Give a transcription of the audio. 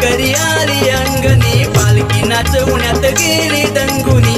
करी आली अंगणी. पालखी नाचवण्यात गेली दंगुनी.